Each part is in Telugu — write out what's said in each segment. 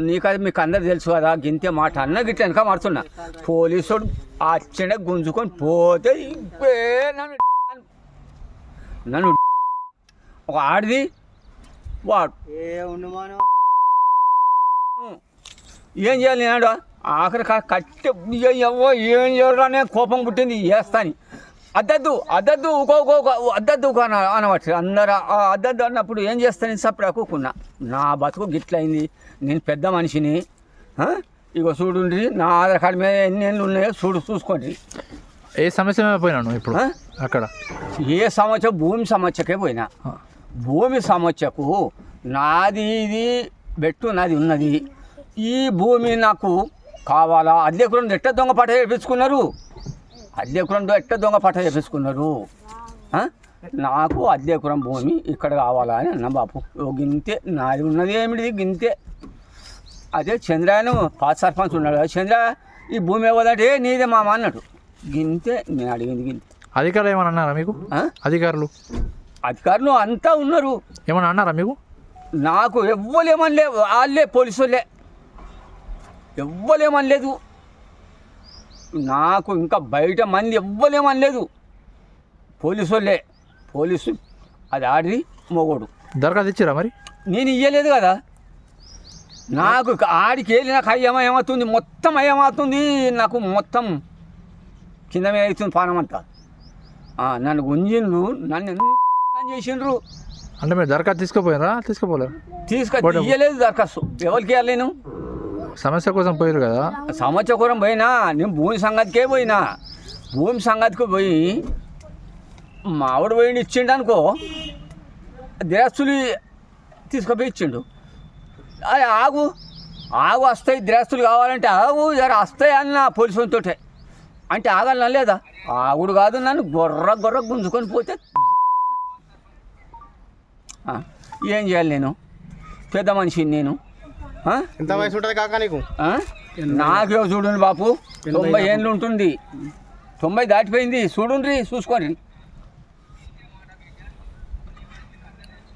నీకు అది మీకు అందరు తెలుసు కదా గింతే మాట అన్న గిట్ల వెనక మారుతున్నా. పోలీసుడు అచ్చండే గుంజుకొని పోతే ఇప్పే నన్ను నన్ను ఒక ఆడిది. వాడు ఏ చేయాలి నేనాడు? ఆఖరి కట్టె ఏం చేయడానే కోపం పుట్టింది వేస్తాని అద్దద్దు అద్దద్దు ఊకో ఊకో ఊకో, అద్దద్దు అన అనవచ్చు. అందరు అద్దద్దు అన్నప్పుడు ఏం చేస్తాను? సప్పుడు అక్కుకున్నా నా బతుకు గిట్లయింది. నేను పెద్ద మనిషిని? ఇగో చూడుండ్రి నా ఆధార్ కార్డు మీద ఎన్ని ఎన్ని ఉన్నాయో చూడు చూసుకోండి. ఏ సమస్య మీద పోయినాను ఇప్పుడు? అక్కడ? ఏ సమస్య భూమి సమస్యకే పోయినా. భూమి సమస్యకు నాది ఇది బెట్టు నాది ఉన్నది. ఈ భూమి నాకు కావాలా? అద్దెకురం ఎట్ట దొంగ పట్ట చేపించుకున్నారు? అద్దెకురం ఎట్ట దొంగ పట్ట చేపించుకున్నారు? నాకు అద్దెకురం భూమి ఇక్కడ కావాలా అని అన్న బాపు ఓ గింతే నాది ఉన్నది ఏమిటి గింతే. అదే చంద్రాయను పాత సర్పంచ్ ఉన్నాడు కదా. చంద్ర ఈ భూమి ఇవ్వదంటే నీదే మామ అన్నాడు. గింతే నేను అడిగింది గింతే. అధికారులు ఏమన్నా అన్నారా మీకు? అధికారులు? అధికారులు అంతా ఉన్నారు. ఏమన్నా అన్నారా మీకు? నాకు ఎవ్వలేమనలే. వాళ్ళే పోలీసు వాళ్ళే ఎవ్వలేమనలేదు. నాకు ఇంకా బయట మంది ఎవ్వలేమనలేదు పోలీసు వాళ్ళే పోలీసు అది ఆడి మొగోడు. దరఖాస్తు ఇచ్చిరా మరి? నేను ఇయ్యలేదు కదా. నాకు ఆడికి వెళ్ళి నాకు అయ్యమ ఏమవుతుంది? మొత్తం అయ్యమవుతుంది నాకు మొత్తం కింద మీద అవుతుంది ఆ, నన్ను గుంజిండ్రు నన్ను చేసిండ్రు? అంటే మీరు దరఖాస్తు తీసుకుపోయారా? తీసుకుపోలేరు తీసుకొని ఇయ్యలేదు దరఖాస్తు. ఎవరికి నేను? సమస్య కోసం పోయారు కదా? సమస్య కోసం పోయినా నేను భూమి సంగతికే పోయినా. భూమి సంగతికి పోయి మావిడ పోయి ఇచ్చిండు అనుకో దిరస్తులు తీసుకుపోయి ఇచ్చిండు. అది ఆగు ఆగు వస్తాయి దిరస్తులు కావాలంటే ఆగు జర వస్తాయి అన్న పోలీసులతో అంటే ఆగాలనా లేదా? ఆగుడు కాదు నన్ను గొర్ర గొర్ర గుంజుకొని పోతే ఏం చేయాలి నేను? పెద్ద మనిషిని నేను. ఎంత వయసు ఉంటుంది కాక నీకు? నాకే చూడండి బాపు తొంభై ఏళ్ళు ఉంటుంది. తొంభై దాటిపోయింది. చూడండి చూసుకోండి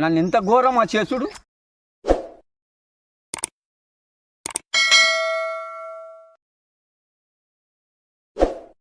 నన్ను ఇంత ఘోరం ఆ చేసుడు